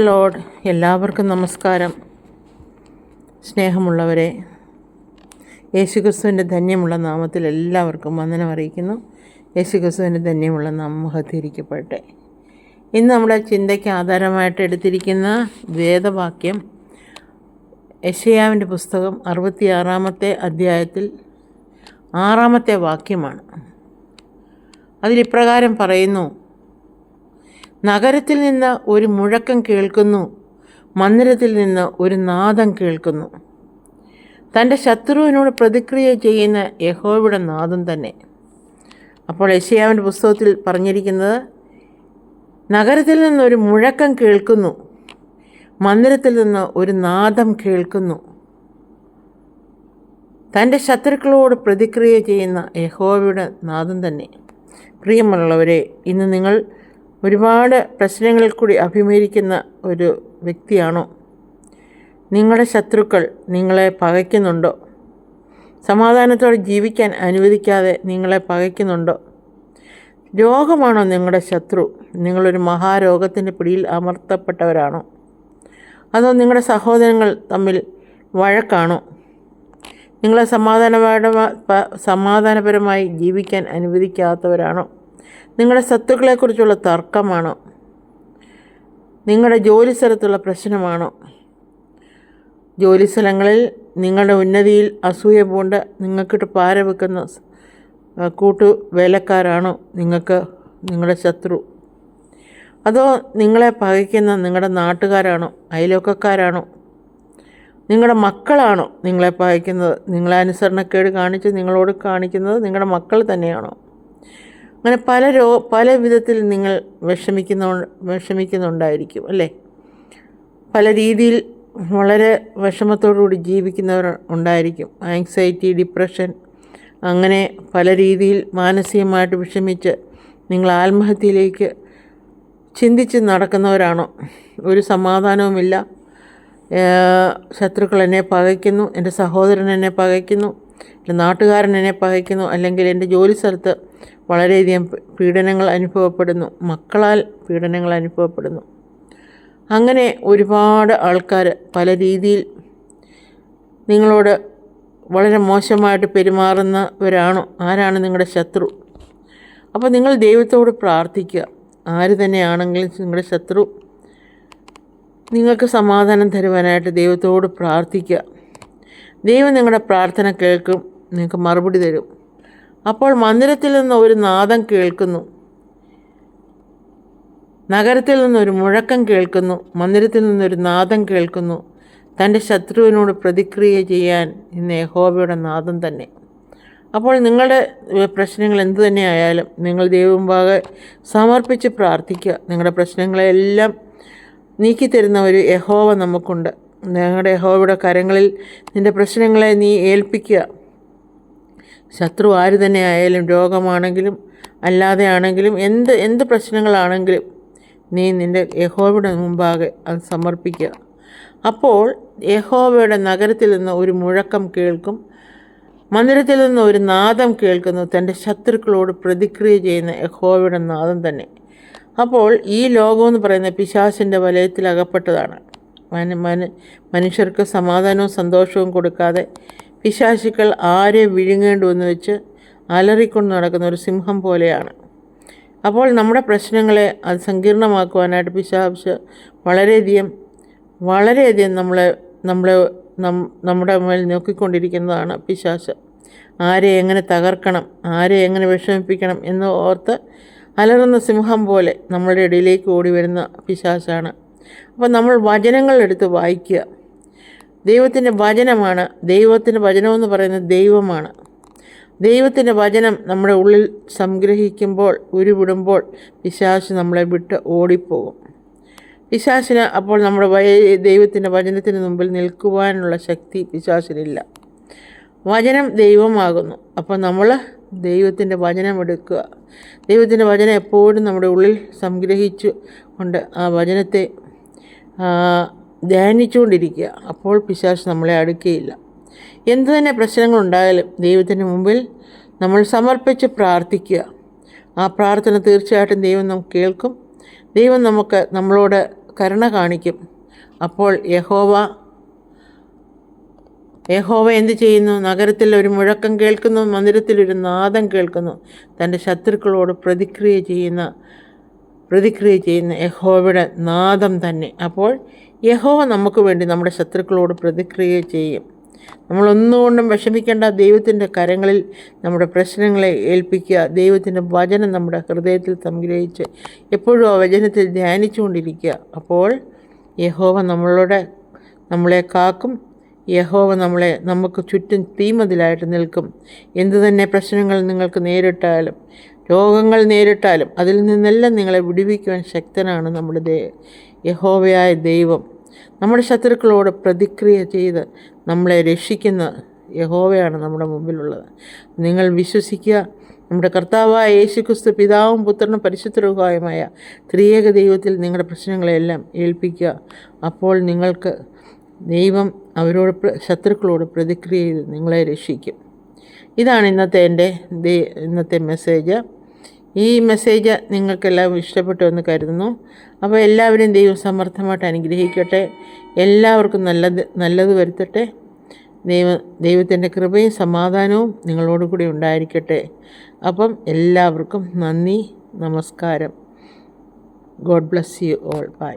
Load എല്ലാവർക്കും നമസ്കാരം. സ്നേഹമുള്ളവരെ യേശുക്രിസ്തുവിന്റെ ധന്യമുള്ള നാമത്തിൽ എല്ലാവർക്കും വന്ദനം അറിയിക്കുന്നു. യേശുക്രിസ്തുവിന്റെ ധന്യമുള്ള മഹത്തീകരിക്കപ്പെടട്ടെ ഇന്ന് നമ്മുടെ ചിന്തയ്ക്ക് ആധാരമായിട്ട് എടുത്തിരിക്കുന്ന വേദവാക്യം യശയാവിന്റെ പുസ്തകം അറുപത്തിയാറാമത്തെ അധ്യായത്തിൽ ആറാമത്തെ വാക്യമാണ്. അതിലിപ്രകാരം പറയുന്നു നഗരത്തിൽ നിന്ന് ഒരു മുഴക്കം കേൾക്കുന്നു. മന്ദിരത്തിൽ നിന്ന് ഒരു നാദം കേൾക്കുന്നു. തന്റെ ശത്രുവിനോട് പ്രതിക്രിയ ചെയ്യുന്ന യഹോയുടെ നാദം തന്നെ. അപ്പോൾ യശയാവിന്റെ പുസ്തകത്തിൽ പറഞ്ഞിരിക്കുന്നത് നഗരത്തിൽ നിന്ന് ഒരു മുഴക്കം കേൾക്കുന്നു. മന്ദിരത്തിൽ നിന്ന് ഒരു നാദം കേൾക്കുന്നു. തന്റെ ശത്രുക്കളോട് പ്രതിക്രിയ ചെയ്യുന്ന യഹോവയുടെ നാദം തന്നെ. പ്രിയമുള്ളവരെ ഇന്ന് നിങ്ങൾ ഒരുപാട് പ്രശ്നങ്ങളിൽ കൂടി അഭിമുഖീകരിക്കുന്ന ഒരു വ്യക്തിയാണോ? നിങ്ങളുടെ ശത്രുക്കൾ നിങ്ങളെ പകയ്ക്കുന്നുണ്ടോ? സമാധാനത്തോടെ ജീവിക്കാൻ അനുവദിക്കാതെ നിങ്ങളെ പകയ്ക്കുന്നുണ്ടോ? രോഗമാണോ നിങ്ങളുടെ ശത്രു? നിങ്ങളൊരു മഹാരോഗത്തിന്റെ പിടിയിൽ അമർത്തപ്പെട്ടവരാണോ? അതോ നിങ്ങളുടെ സഹോദരങ്ങൾ തമ്മിൽ വഴക്കാണോ? നിങ്ങളെ സമാധാനപരമായി സമാധാനപരമായി ജീവിക്കാൻ അനുവദിക്കാത്തവരാണോ? നിങ്ങളുടെ സത്തുക്കളെക്കുറിച്ചുള്ള തർക്കമാണോ? നിങ്ങളുടെ ജോലി സ്ഥലത്തുള്ള പ്രശ്നമാണോ? ജോലി സ്ഥലങ്ങളിൽ നിങ്ങളുടെ ഉന്നതിയിൽ അസൂയ പൂണ്ട് നിങ്ങൾക്കിട്ട് പാര വെക്കുന്ന കൂട്ടു വേലക്കാരാണോ നിങ്ങൾക്ക് നിങ്ങളുടെ ശത്രു? അതോ നിങ്ങളെ പകയ്ക്കുന്ന നിങ്ങളുടെ നാട്ടുകാരാണോ അയലോക്കക്കാരാണോ നിങ്ങളുടെ മക്കളാണോ നിങ്ങളെ പകയ്ക്കുന്നത്? നിങ്ങളെ അനുസരണക്കേട് കാണിച്ച് നിങ്ങളോട് കാണിക്കുന്നത് നിങ്ങളുടെ മക്കൾ തന്നെയാണോ? അങ്ങനെ പല രോ പല വിധത്തിൽ നിങ്ങൾ വിഷമിക്കുന്ന വിഷമിക്കുന്നുണ്ടായിരിക്കും അല്ലേ? പല രീതിയിൽ വളരെ വിഷമത്തോടുകൂടി ജീവിക്കുന്നവർ ഉണ്ടായിരിക്കും. ആങ്സൈറ്റി ഡിപ്രഷൻ അങ്ങനെ പല രീതിയിൽ മാനസികമായിട്ട് വിഷമിച്ച് നിങ്ങൾ ആത്മഹത്യയിലേക്ക് ചിന്തിച്ച് നടക്കുന്നവരാണോ? ഒരു സമാധാനവുമില്ല. ശത്രുക്കൾ എന്നെ പകയ്ക്കുന്നു എന്റെ സഹോദരൻ എന്നെ പകയ്ക്കുന്നു എന്റെ നാട്ടുകാരൻ എന്നെ പകയ്ക്കുന്നു അല്ലെങ്കിൽ എന്റെ ജോലി സ്ഥലത്ത് വളരെയധികം പീഡനങ്ങൾ അനുഭവപ്പെടുന്നു. മക്കളാൽ പീഡനങ്ങൾ അനുഭവപ്പെടുന്നു. അങ്ങനെ ഒരുപാട് ആൾക്കാർ പല രീതിയിൽ നിങ്ങളോട് വളരെ മോശമായിട്ട് പെരുമാറുന്നവരാണോ? ആരാണ് നിങ്ങളുടെ ശത്രു? അപ്പോൾ നിങ്ങൾ ദൈവത്തോട് പ്രാർത്ഥിക്കുക. ആര് തന്നെയാണെങ്കിലും നിങ്ങളുടെ ശത്രു. നിങ്ങൾക്ക് സമാധാനം തരുവാനായിട്ട് ദൈവത്തോട് പ്രാർത്ഥിക്കുക. ദൈവം നിങ്ങളുടെ പ്രാർത്ഥന കേൾക്കും. നിങ്ങൾക്ക് മറുപടി തരും. അപ്പോൾ മന്ദിരത്തിൽ നിന്ന് ഒരു നാദം കേൾക്കുന്നു. നഗരത്തിൽ നിന്നൊരു മുഴക്കം കേൾക്കുന്നു. മന്ദിരത്തിൽ നിന്നൊരു നാദം കേൾക്കുന്നു. തന്റെ ശത്രുവിനോട് പ്രതിക്രിയ ചെയ്യാൻ ഇന്ന് യഹോബയുടെ നാദം തന്നെ. അപ്പോൾ നിങ്ങളുടെ പ്രശ്നങ്ങൾ എന്തു തന്നെയായാലും നിങ്ങൾ ദൈവമുമ്പാകെ സമർപ്പിച്ച് പ്രാർത്ഥിക്കുക. നിങ്ങളുടെ പ്രശ്നങ്ങളെല്ലാം നീക്കിത്തരുന്ന ഒരു യഹോവ നമുക്കുണ്ട്. ഞങ്ങളുടെ യഹോവയുടെ കരങ്ങളിൽ നിന്റെ പ്രശ്നങ്ങളെ നീ ഏൽപ്പിക്കുക. ശത്രു ആര് തന്നെ ആയാലും രോഗമാണെങ്കിലും അല്ലാതെ ആണെങ്കിലും എന്ത് എന്ത് പ്രശ്നങ്ങളാണെങ്കിലും നീ നിന്റെ യഹോവയുടെ മുമ്പാകെ അത് സമർപ്പിക്കുക. അപ്പോൾ യഹോവയുടെ നഗരത്തിൽ നിന്ന് ഒരു മുഴക്കം കേൾക്കും മന്ദിരത്തിൽ നിന്ന് ഒരു നാദം കേൾക്കുന്നു തന്റെ ശത്രുക്കളോട് പ്രതിക്രിയ ചെയ്യുന്ന യഹോവയുടെ നാദം തന്നെ. അപ്പോൾ ഈ ലോകമെന്ന് പറയുന്ന പിശാസിന്റെ വലയത്തിൽ അകപ്പെട്ടതാണ്. മന മന മനുഷ്യർക്ക് സമാധാനവും സന്തോഷവും കൊടുക്കാതെ പിശാശുക്കൾ ആരെ വിഴുങ്ങേണ്ടുവെന്ന് വെച്ച് അലറിക്കൊണ്ട് നടക്കുന്ന ഒരു സിംഹം പോലെയാണ്. അപ്പോൾ നമ്മുടെ പ്രശ്നങ്ങളെ അത് സങ്കീർണമാക്കുവാനായിട്ട് പിശാശ് വളരെയധികം വളരെയധികം നമ്മളെ നമ്മളെ നമ്മുടെ മേൽ നോക്കിക്കൊണ്ടിരിക്കുന്നതാണ് പിശാശ് ആരെ എങ്ങനെ തകർക്കണം ആരെ എങ്ങനെ വിഷമിപ്പിക്കണം എന്ന് ഓർത്ത് അലറുന്ന സിംഹം പോലെ നമ്മളുടെ ഇടയിലേക്ക് ഓടി വരുന്ന പിശാശാണ് അപ്പോൾ നമ്മൾ വചനങ്ങൾ എടുത്ത് വായിക്കുക. ദൈവത്തിന്റെ വചനമാണ്. ദൈവത്തിന്റെ വചനമെന്ന് പറയുന്നത് ദൈവമാണ്. ദൈവത്തിന്റെ വചനം നമ്മുടെ ഉള്ളിൽ സംഗ്രഹിക്കുമ്പോൾ ഉരുവിടുമ്പോൾ പിശാശ് നമ്മളെ വിട്ട് ഓടിപ്പോകും. പിശാശിന് അപ്പോൾ നമ്മുടെ ദൈവത്തിന്റെ വചനത്തിന് മുമ്പിൽ നിൽക്കുവാനുള്ള ശക്തി പിശാശിനില്ല വചനം ദൈവമാകുന്നു. അപ്പോൾ നമ്മൾ ദൈവത്തിന്റെ വചനം എടുക്കുക. ദൈവത്തിന്റെ വചനം എപ്പോഴും നമ്മുടെ ഉള്ളിൽ സംഗ്രഹിച്ചു കൊണ്ട് ആ വചനത്തെ ധ്യാനിച്ചുകൊണ്ടിരിക്കുക അപ്പോൾ പിശാശ് നമ്മളെ അടുക്കുകയില്ല. എന്തു തന്നെ പ്രശ്നങ്ങളുണ്ടായാലും ദൈവത്തിന് മുമ്പിൽ നമ്മൾ സമർപ്പിച്ച് പ്രാർത്ഥിക്കുക. ആ പ്രാർത്ഥന തീർച്ചയായിട്ടും ദൈവം നമുക്ക് കേൾക്കും. ദൈവം നമുക്ക് നമ്മളോട് കരുണ കാണിക്കും. അപ്പോൾ യഹോവ യഹോവ എന്ത് ചെയ്യുന്നു? നഗരത്തിൽ ഒരു മുഴക്കം കേൾക്കുന്നു മന്ദിരത്തിൽ ഒരു നാദം കേൾക്കുന്നു. തന്റെ ശത്രുക്കളോട് പ്രതിക്രിയ ചെയ്യുന്ന പ്രതിക്രിയ ചെയ്യുന്ന യഹോവയുടെ നാദം തന്നെ. അപ്പോൾ യഹോവ നമുക്ക് വേണ്ടി നമ്മുടെ ശത്രുക്കളോട് പ്രതിക്രിയ ചെയ്യും. നമ്മളൊന്നുകൊണ്ടും വിഷമിക്കേണ്ട ദൈവത്തിന്റെ കരങ്ങളിൽ നമ്മുടെ പ്രശ്നങ്ങളെ ഏൽപ്പിക്കുക ദൈവത്തിന്റെ വചനം നമ്മുടെ ഹൃദയത്തിൽ സംഗ്രഹിച്ച് എപ്പോഴും ആ വചനത്തിൽ ധ്യാനിച്ചുകൊണ്ടിരിക്കുക. അപ്പോൾ യഹോവ നമ്മളുടെ നമ്മളെ കാക്കും യഹോവ നമ്മളെ നമുക്ക് ചുറ്റും തീമതിലായിട്ട് നിൽക്കും. എന്തു തന്നെ പ്രശ്നങ്ങൾ നിങ്ങൾക്ക് നേരിട്ടാലും രോഗങ്ങൾ നേരിട്ടാലും അതിൽ നിന്നെല്ലാം നിങ്ങളെ വിടുവിക്കുവാൻ ശക്തനാണ് നമ്മുടെ ദേ യഹോവയായ ദൈവം. നമ്മുടെ ശത്രുക്കളോട് പ്രതിക്രിയ ചെയ്ത് നമ്മളെ രക്ഷിക്കുന്ന യഹോവയാണ് നമ്മുടെ മുമ്പിലുള്ളത്. നിങ്ങൾ വിശ്വസിക്കുക. നമ്മുടെ കർത്താവായ യേശുക്രിസ്തു പിതാവും പുത്രനും പരിശുദ്ധരുമായ ത്രിയേക ദൈവത്തിൽ നിങ്ങളുടെ പ്രശ്നങ്ങളെല്ലാം ഏൽപ്പിക്കുക. അപ്പോൾ നിങ്ങൾക്ക് ദൈവം അവരോട് ശത്രുക്കളോട് പ്രതിക്രിയ ചെയ്ത് നിങ്ങളെ രക്ഷിക്കും. ഇതാണ് ഇന്നത്തെ എന്റെ ഇന്നത്തെ മെസ്സേജ് ഈ മെസ്സേജ് നിങ്ങൾക്കെല്ലാം ഇഷ്ടപ്പെട്ടു എന്ന് കരുതുന്നു. അപ്പോൾ എല്ലാവരും ദൈവം സമർത്ഥമായിട്ട് അനുഗ്രഹിക്കട്ടെ. എല്ലാവർക്കും നല്ലത് നല്ലത് വരുത്തട്ടെ. ദൈവ ദൈവത്തിന്റെ കൃപയും സമാധാനവും നിങ്ങളോടുകൂടി ഉണ്ടായിരിക്കട്ടെ. അപ്പം എല്ലാവർക്കും നന്ദി നമസ്കാരം. God bless you all bye